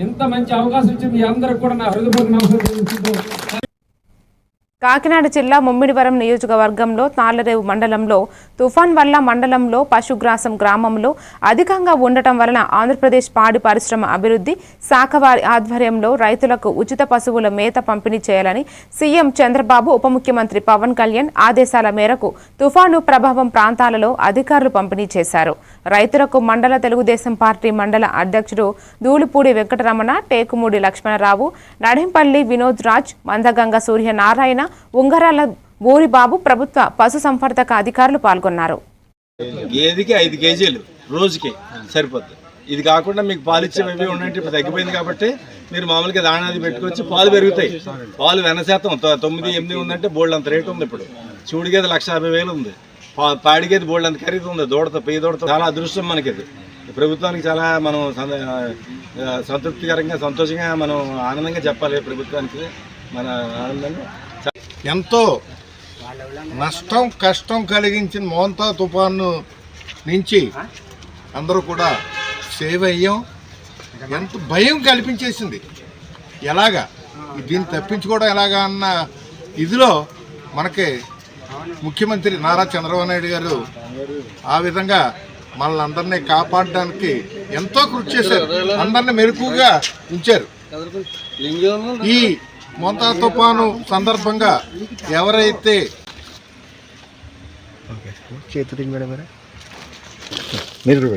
ఇంత మంచి అవకాశం ఇచ్చింది అందరికి కూడా నా హృదయపూర్వక నమస్కారం కాకినాడ జిల్లా ముమ్మిడివరం నియోజకవర్గంలో తాళ్ళరేవు మండలంలో తుఫాన్ వల్ల మండలంలో పశుగ్రాసం గ్రామంలో అధికంగా ఉండటం వలన ఆంధ్రప్రదేశ్ పాడి పరిశ్రమ అభివృద్ధి శాఖ వారి ఆధ్వర్యంలో రైతులకు ఉచిత పశువుల మేత పంపిణీ చేయాలని సీఎం చంద్రబాబు ఉప ముఖ్యమంత్రి పవన్ కళ్యాణ్ ఆదేశాల మేరకు తుఫాను ప్రభావం ప్రాంతాలలో అధికారులు పంపిణీ చేశారు. రైతులకు మండల తెలుగుదేశం పార్టీ మండల అధ్యక్షుడు ధూళిపూడి వెంకటరమణ టేకుమూడి లక్ష్మణరావు నడింపల్లి వినోద్ రాజ్ మందగంగ సూర్యనారాయణ ఉంగరాల బూరిబాబు ప్రభుత్వ పశుసంవర్ధక అధికారులు పాల్గొన్నారు. గేదెకి ఐదు కేజీలు రోజుకి సరిపోద్ది. ఇది కాకుండా మీకు పాలు ఇచ్చేవి ఇవి ఇప్పుడు తగ్గిపోయింది కాబట్టి మీరు మామూలుగా దాణాది పెట్టుకొచ్చి పాలు పెరుగుతాయి. పాలు వెన శాతం తొమ్మిది ఎనిమిది ఉందంటే బోల్డ్ అంత రేటు ఉంది ఇప్పుడు. చూడు గేదె లక్ష యాభై వేలు ఉంది. పా- పాడి గేదె బోల్డ్ అంత ఖరీదు ఉంది. దూడత పెయ్యి దూడత చాలా అదృష్టం మనకి ఇది ప్రభుత్వానికి చాలా మనం సంద- సంతృప్తికరంగా సంతోషంగా మనం ఆనందంగా చెప్పాలి ప్రభుత్వానికి. మన ఆనందంగా ఎంతో నష్టం కష్టం కలిగించిన మోంతా తుఫాను నుంచి అందరూ కూడా సేవ్ అయ్యాం. ఎంత భయం కల్పించేసింది. ఎలాగా? దీన్ని తప్పించుకోవడం ఎలాగా అన్న ఇదిలో మనకి ముఖ్యమంత్రి నారా చంద్రబాబు నాయుడు గారు ఆ విధంగా మనల్ని అందరినీ కాపాడడానికి ఎంతో కృషి చేశారు. అందరినీ మెరుపుగా ఉంచారు. ఈ మొంతా తుఫాను సందర్భంగా ఎవరైతే మీరు